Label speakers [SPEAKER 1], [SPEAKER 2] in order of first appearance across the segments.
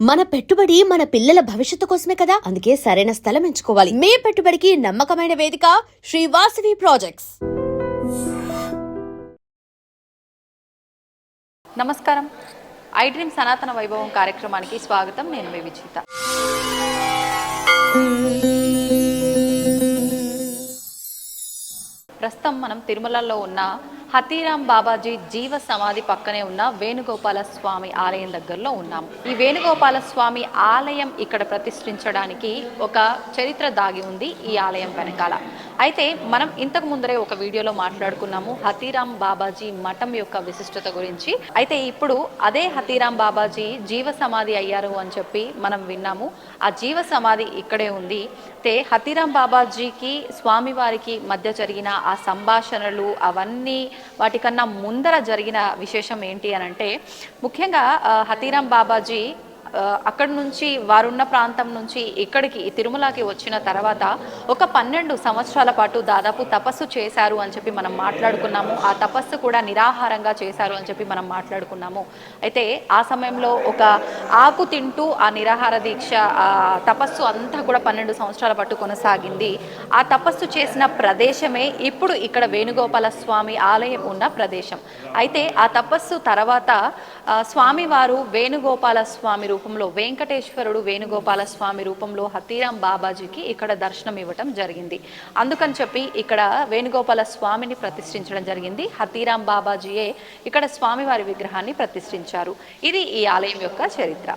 [SPEAKER 1] మన పెట్టుబడి మన పిల్లల భవిష్యత్తు కోసమే కదా? అందుకే సరైన స్థలం ఎంచుకోవాలి. మీ పెట్టుబడికి నమ్మకమైన వేదిక శ్రీ వాసవి ప్రాజెక్ట్స్.
[SPEAKER 2] నమస్కారం. ఐ సనాతన వైభవం కార్యక్రమానికి స్వాగతం. నేను మీ విచిత ప్రస్తుతం మనం తిరుమలలో ఉన్న హతీరాం బాబాజీ జీవ సమాధి పక్కనే ఉన్న వేణుగోపాల స్వామి ఆలయం దగ్గరలో ఉన్నాము ఈ వేణుగోపాల స్వామి ఆలయం ఇక్కడ ప్రతిష్ఠించడానికి ఒక చరిత్ర దాగి ఉంది ఈ ఆలయం వెనకాల. అయితే మనం ఇంతకు ముందరే ఒక వీడియోలో మాట్లాడుకున్నాము హతీరామ్ బాబాజీ మఠం యొక్క విశిష్టత గురించి. అయితే ఇప్పుడు అదే హతీరాం బాబాజీ జీవ సమాధి అయ్యారు అని చెప్పి మనం విన్నాము. ఆ జీవ సమాధి ఇక్కడే ఉంది. అయితే హతీరామ్ బాబాజీకి స్వామివారికి మధ్య జరిగిన ఆ సంభాషణలు అవన్నీ వాటికన్నా ముందర జరిగిన విశేషం ఏంటి అని అంటే ముఖ్యంగా హతీరామ్ బాబాజీ అక్కడి నుంచి వారున్న ప్రాంతం నుంచి ఇక్కడికి తిరుమలకి వచ్చిన తర్వాత ఒక పన్నెండు సంవత్సరాల పాటు దాదాపు తపస్సు చేశారు అని చెప్పి మనం మాట్లాడుకున్నాము. ఆ తపస్సు కూడా నిరాహారంగా చేశారు అని చెప్పి మనం మాట్లాడుకున్నాము. అయితే ఆ సమయంలో ఒక ఆకు తింటూ ఆ నిరాహార దీక్ష ఆ తపస్సు అంతా కూడా పన్నెండు సంవత్సరాల పాటు కొనసాగింది. ఆ తపస్సు చేసిన ప్రదేశమే ఇప్పుడు ఇక్కడ వేణుగోపాల స్వామి ఆలయం ఉన్న ప్రదేశం. అయితే ఆ తపస్సు తర్వాత స్వామివారు వేణుగోపాల స్వామి రూపంలో వెంకటేశ్వరుడు వేణుగోపాల స్వామి రూపంలో హతీరాం బాబాజీకి ఇక్కడ దర్శనం ఇవ్వటం జరిగింది. అందుకని చెప్పి ఇక్కడ వేణుగోపాల స్వామిని ప్రతిష్ఠించడం జరిగింది. హతీరాం బాబాజీయే ఇక్కడ స్వామివారి విగ్రహాన్ని ప్రతిష్ఠించారు. ఇది ఈ ఆలయం యొక్క చరిత్ర.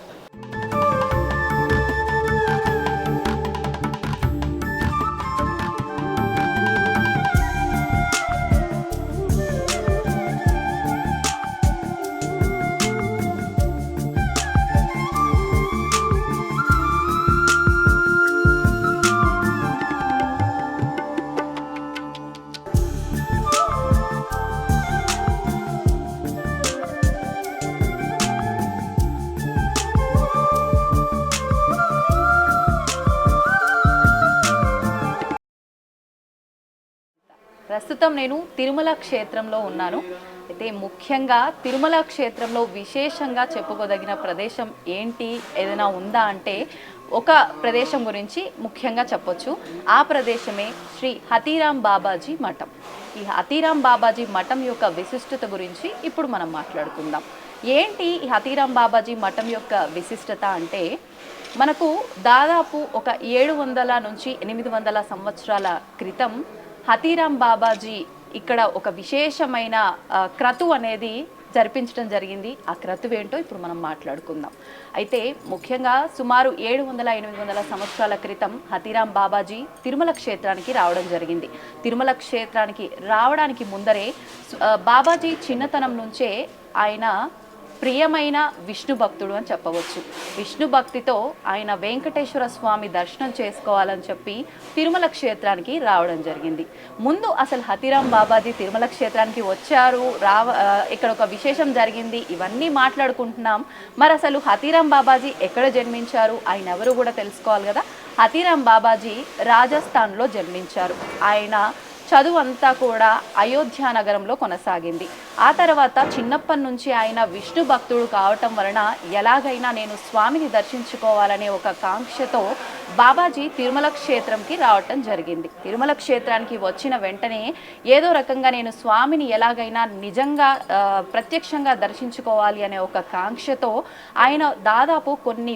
[SPEAKER 2] ప్రస్తుతం నేను తిరుమల క్షేత్రంలో ఉన్నాను. అయితే ముఖ్యంగా తిరుమల క్షేత్రంలో విశేషంగా చెప్పుకోదగిన ప్రదేశం ఏంటి? ఏదైనా ఉందా అంటే ఒక ప్రదేశం గురించి ముఖ్యంగా చెప్పొచ్చు. ఆ ప్రదేశమే శ్రీ హతీరాం బాబాజీ మఠం. ఈ హతీరాం బాబాజీ మఠం యొక్క విశిష్టత గురించి ఇప్పుడు మనం మాట్లాడుకుందాం. ఏంటి ఈ హతీరాం బాబాజీ మఠం యొక్క విశిష్టత అంటే మనకు దాదాపు ఒక ఏడు వందల నుంచి ఎనిమిది వందల సంవత్సరాల క్రితం హతీరామ్ బాబాజీ ఇక్కడ ఒక విశేషమైన క్రతు అనేది జరిపించడం జరిగింది. ఆ క్రతువు ఏంటో ఇప్పుడు మనం మాట్లాడుకుందాం. అయితే ముఖ్యంగా సుమారు ఏడు వందల ఎనిమిది వందల సంవత్సరాల క్రితం హతీరాం బాబాజీ తిరుమల క్షేత్రానికి రావడం జరిగింది. తిరుమల క్షేత్రానికి రావడానికి ముందరే బాబాజీ చిన్నతనం నుంచే ఆయన ప్రియమైన విష్ణు భక్తుడు అని చెప్పవచ్చు. విష్ణు భక్తితో ఆయన వెంకటేశ్వర స్వామి దర్శనం చేసుకోవాలని చెప్పి తిరుమల క్షేత్రానికి రావడం జరిగింది. ముందు అసలు హతిరామ్ బాబాజీ తిరుమల క్షేత్రానికి వచ్చారు రావ ఇక్కడ ఒక విశేషం జరిగింది ఇవన్నీ మాట్లాడుకుంటున్నాం. మరి అసలు హతిరామ్ బాబాజీ ఎక్కడ జన్మించారు? ఆయన ఎవరు కూడా తెలుసుకోవాలి కదా. హతిరామ్ బాబాజీ రాజస్థాన్లో జన్మించారు. ఆయన చదువు అంతా కూడా అయోధ్య నగరంలో కొనసాగింది. ఆ తర్వాత చిన్నప్పటి నుంచి ఆయన విష్ణు భక్తుడు కావటం వలన ఎలాగైనా నేను స్వామిని దర్శించుకోవాలనే ఒక కాంక్షతో బాబాజీ తిరుమల క్షేత్రంకి రావటం జరిగింది. తిరుమల క్షేత్రానికి వచ్చిన వెంటనే ఏదో రకంగా నేను స్వామిని ఎలాగైనా నిజంగా ప్రత్యక్షంగా దర్శించుకోవాలి అనే ఒక కాంక్షతో ఆయన దాదాపు కొన్ని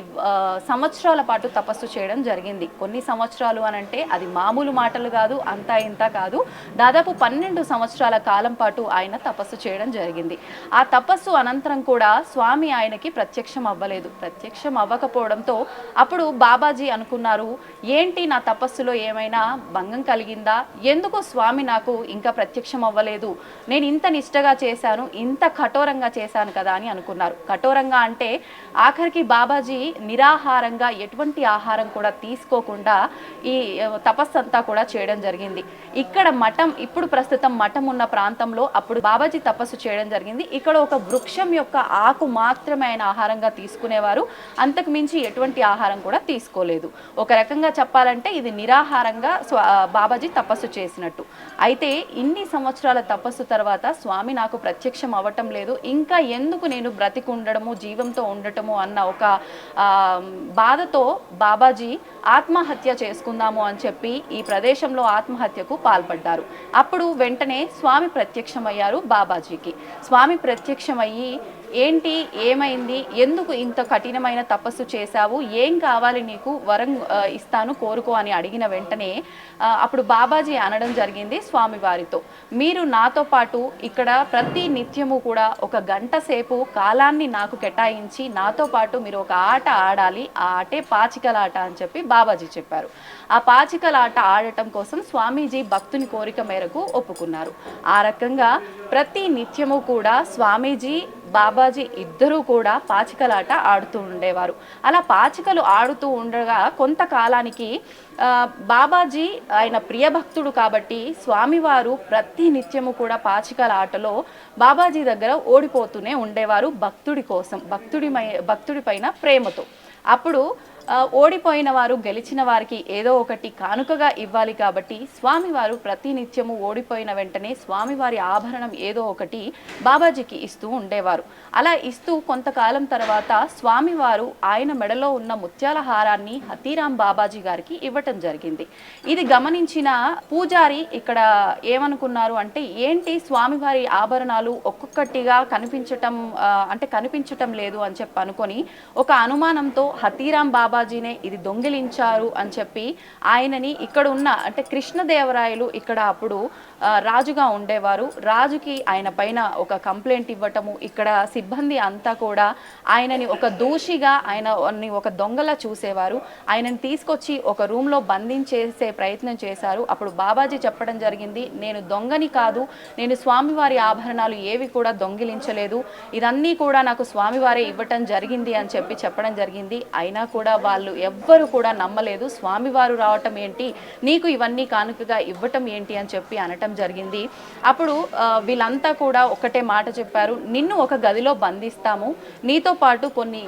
[SPEAKER 2] సంవత్సరాల పాటు తపస్సు చేయడం జరిగింది. కొన్ని సంవత్సరాలు అనంటే అది మామూలు మాటలు కాదు అంతా ఇంత కాదు. దాదాపు పన్నెండు సంవత్సరాల కాలం పాటు ఆయన తపస్సు చేయడం జరిగింది. ఆ తపస్సు అనంతరం కూడా స్వామి ఆయనకి ప్రత్యక్షం అవ్వలేదు. ప్రత్యక్షం అవ్వకపోవడంతో అప్పుడు బాబాజీ అనుకున్న అనుకున్నారు ఏంటి నా తపస్సులో ఏమైనా భంగం కలిగిందా? ఎందుకు స్వామి నాకు ఇంకా ప్రత్యక్షం అవ్వలేదు? నేను ఇంత నిష్టగా చేశాను ఇంత కఠోరంగా చేశాను కదా అని అనుకున్నారు. కఠోరంగా అంటే ఆఖరికి బాబాజీ నిరాహారంగా ఎటువంటి ఆహారం కూడా తీసుకోకుండా ఈ తపస్సు అంతా కూడా చేయడం జరిగింది. ఇక్కడ మఠం ఇప్పుడు ప్రస్తుతం మఠం ఉన్న ప్రాంతంలో అప్పుడు బాబాజీ తపస్సు చేయడం జరిగింది. ఇక్కడ ఒక వృక్షం యొక్క ఆకు మాత్రమే ఆయన ఆహారంగా తీసుకునేవారు. అంతకు మించి ఎటువంటి ఆహారం కూడా తీసుకోలేదు. ఒక రకంగా చెప్పాలంటే ఇది నిరాహారంగా బాబాజీ తపస్సు చేసినట్టు. అయితే ఇన్ని సంవత్సరాల తపస్సు తర్వాత స్వామి నాకు ప్రత్యక్షం అవ్వటం లేదు. ఇంకా ఎందుకు నేను బ్రతికి ఉండడము జీవంతో ఉండటము అన్న ఒక బాధతో బాబాజీ ఆత్మహత్య చేసుకుందాము అని చెప్పి ఈ ప్రదేశంలో ఆత్మహత్యకు పాల్పడ్డారు. అప్పుడు వెంటనే స్వామి ప్రత్యక్షమయ్యారు బాబాజీకి. స్వామి ప్రత్యక్షమయ్యి ఏంటి ఏమైంది ఎందుకు ఇంత కఠినమైన తపస్సు చేశావు ఏం కావాలి నీకు వరం ఇస్తాను కోరుకో అని అడిగిన వెంటనే అప్పుడు బాబాజీ అనడం జరిగింది స్వామివారితో. మీరు నాతో పాటు ఇక్కడ ప్రతి నిత్యము కూడా ఒక గంట సేపు కాలాన్ని నాకు కేటాయించి నాతో పాటు మీరు ఒక ఆట ఆడాలి ఆ ఆటే పాచికల ఆట అని చెప్పి బాబాజీ చెప్పారు. ఆ పాచికల ఆట ఆడటం కోసం స్వామీజీ భక్తుని కోరిక మేరకు ఒప్పుకున్నారు. ఆ రకంగా ప్రతి నిత్యము కూడా స్వామీజీ బాబాజీ ఇద్దరూ కూడా పాచికలాట ఆడుతూ ఉండేవారు. అలా పాచికలు ఆడుతూ ఉండగా కొంతకాలానికి బాబాజీ ఆయన ప్రియభక్తుడు కాబట్టి స్వామివారు ప్రతి నిత్యము కూడా పాచికల ఆటలో బాబాజీ దగ్గర ఓడిపోతూనే ఉండేవారు భక్తుడి కోసం భక్తుడి భక్తుడి పైన ప్రేమతో. అప్పుడు ఓడిపోయిన వారు గెలిచిన వారికి ఏదో ఒకటి కానుకగా ఇవ్వాలి కాబట్టి స్వామివారు ప్రతి నిత్యము ఓడిపోయిన వెంటనే స్వామివారి ఆభరణం ఏదో ఒకటి బాబాజీకి ఇస్తూ ఉండేవారు. అలా ఇస్తూ కొంతకాలం తర్వాత స్వామివారు ఆయన మెడలో ఉన్న ముత్యాల హారాన్ని హతీరాం బాబాజీ గారికి ఇవ్వటం జరిగింది. ఇది గమనించిన పూజారి ఇక్కడ ఏమనుకున్నారు అంటే ఏంటి స్వామివారి ఆభరణాలు ఒక్కొక్కటిగా కనిపించటం అంటే కనిపించటం లేదు అని చెప్పి అనుకొని ఒక అనుమానంతో హతీరాం బాబాజీనే ఇది దొంగిలించారు అని చెప్పి ఆయనని ఇక్కడ ఉన్న అంటే కృష్ణదేవరాయలు ఇక్కడ అప్పుడు రాజుగా ఉండేవారు. రాజుకి ఆయన పైన ఒక కంప్లైంట్ ఇవ్వటము ఇక్కడ సిబ్బంది అంతా కూడా ఆయనని ఒక దోషిగా ఆయనని ఒక దొంగలా చూసేవారు. ఆయనని తీసుకొచ్చి ఒక రూమ్లో బంధించేసే ప్రయత్నం చేశారు. అప్పుడు బాబాజీ చెప్పడం జరిగింది నేను దొంగని కాదు నేను స్వామివారి ఆభరణాలు ఏవి కూడా దొంగిలించలేదు. ఇదన్నీ కూడా నాకు స్వామివారే ఇవ్వటం జరిగింది అని చెప్పి చెప్పడం జరిగింది. అయినా కూడా వాళ్ళు ఎవ్వరు కూడా నమ్మలేదు. స్వామివారు రావటం ఏంటి? నీకు ఇవన్నీ కానుకగా ఇవ్వటం ఏంటి అని చెప్పి అనటం జరిగింది. అప్పుడు వీళ్ళంతా కూడా ఒకటే మాట చెప్పారు. నిన్ను ఒక గదిలో బంధిస్తాము. నీతో పాటు కొన్ని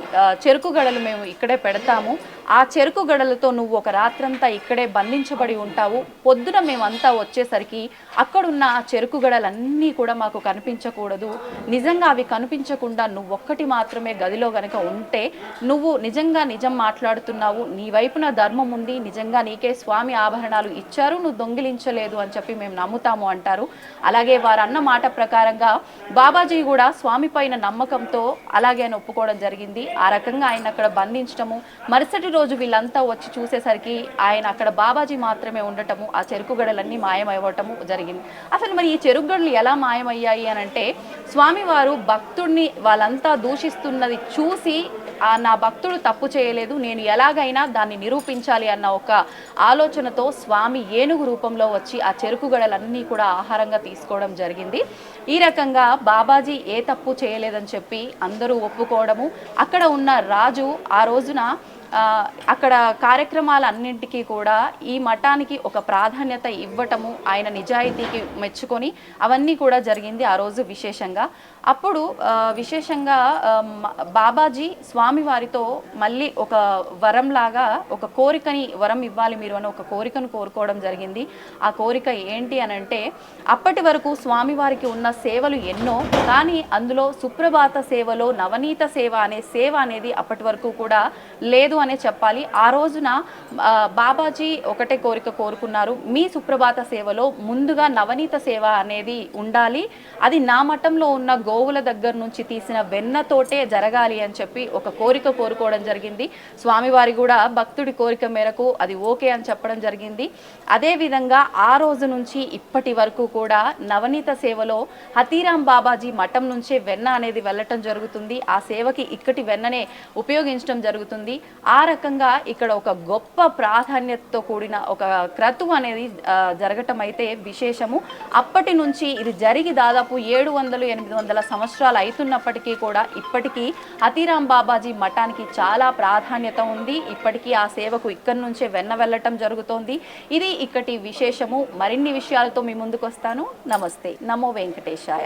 [SPEAKER 2] చెరుకు గడలు మేము ఇక్కడే పెడతాము. ఆ చెరుకు గడలతో నువ్వు ఒక రాత్రంతా ఇక్కడే బంధించబడి ఉంటావు. పొద్దున మేమంతా వచ్చేసరికి అక్కడున్న ఆ చెరుకు గడలన్నీ కూడా మాకు కనిపించకూడదు. నిజంగా అవి కనిపించకుండా నువ్వు ఒక్కటి మాత్రమే గదిలో గనక ఉంటే నువ్వు నిజంగా నిజం మాట్లాడుతున్నావు. నీ వైపున ధర్మం ఉంది. నిజంగా నీకే స్వామి ఆభరణాలు ఇచ్చారు. నువ్వు దొంగిలించలేదు అని చెప్పి మేము నమ్ముతాము అంటారు. అలాగే వారు అన్న మాట ప్రకారంగా బాబాజీ కూడా స్వామి పైన నమ్మకంతో అలాగే ఆయన ఒప్పుకోవడం జరిగింది. ఆ రకంగా ఆయన అక్కడ బంధించడము మరుసటి రోజు వీళ్ళంతా వచ్చి చూసేసరికి ఆయన అక్కడ బాబాజీ మాత్రమే ఉండటము ఆ చెరుకు గడలన్నీ మాయమవ్వటము జరిగింది. అసలు మరి ఈ చెరుకు గడలు ఎలా మాయమయ్యాయి అని అంటే స్వామివారు భక్తుడిని వాళ్ళంతా దూషిస్తున్నది చూసి ఆ నా భక్తుడు తప్పు చేయలేదు నేను ఎలాగైనా దాన్ని నిరూపించాలి అన్న ఒక ఆలోచనతో స్వామి ఏనుగు రూపంలో వచ్చి ఆ చెరుకు గడలన్నీ కూడా ఆహారంగా తీసుకోవడం జరిగింది. ఈ రకంగా బాబాజీ ఏ తప్పు చేయలేదని చెప్పి అందరూ ఒప్పుకోవడము అక్కడ ఉన్న రాజు ఆ రోజున అక్కడ కార్యక్రమాలన్నింటికీ కూడా ఈ మఠానికి ఒక ప్రాధాన్యత ఇవ్వటము ఆయన నిజాయితీకి మెచ్చుకొని అవన్నీ కూడా జరిగింది ఆ రోజు విశేషంగా. అప్పుడు విశేషంగా బాబాజీ స్వామివారితో మళ్ళీ ఒక వరంలాగా ఒక కోరికని వరం ఇవ్వాలి మీరు అని ఒక కోరికను కోరుకోవడం జరిగింది. ఆ కోరిక ఏంటి అని అంటే అప్పటి వరకు స్వామివారికి ఉన్న సేవలు ఎన్నో కానీ అందులో సుప్రభాత సేవలో నవనీత సేవ అనే సేవ అనేది అప్పటి వరకు కూడా లేదు అనే చెప్పాలి. ఆ రోజున బాబాజీ ఒకటే కోరిక కోరుకున్నారు. మీ సుప్రభాత సేవలో ముందుగా నవనీత సేవ అనేది ఉండాలి. అది నా మఠంలో ఉన్న గోవుల దగ్గర నుంచి తీసిన వెన్నతోటే జరగాలి అని చెప్పి ఒక కోరిక కోరుకోవడం జరిగింది. స్వామివారి కూడా భక్తుడి కోరిక మేరకు అది ఓకే అని చెప్పడం జరిగింది. అదేవిధంగా ఆ రోజు నుంచి ఇప్పటి వరకు కూడా నవనీత సేవలో హతీరాం బాబాజీ మఠం నుంచే వెన్న అనేది వెళ్ళటం జరుగుతుంది. ఆ సేవకి ఇక్కటి వెన్ననే ఉపయోగించడం జరుగుతుంది. ఆ రకంగా ఇక్కడ ఒక గొప్ప ప్రాధాన్యతతో కూడిన ఒక క్రతువు అనేది జరగటం అయితే విశేషము. అప్పటి నుంచి ఇది జరిగి దాదాపు ఏడు వందలు ఎనిమిది వందల సంవత్సరాలు అవుతున్నప్పటికీ కూడా ఇప్పటికీ అతిరాం బాబాజీ మఠానికి చాలా ప్రాధాన్యత ఉంది. ఇప్పటికీ ఆ సేవకు ఇక్కడి నుంచే వెన్న వెళ్ళటం జరుగుతోంది. ఇది ఇక్కటి విశేషము. మరిన్ని విషయాలతో మీ ముందుకు వస్తాను నమస్తే. నమో వెంకటేశాయ.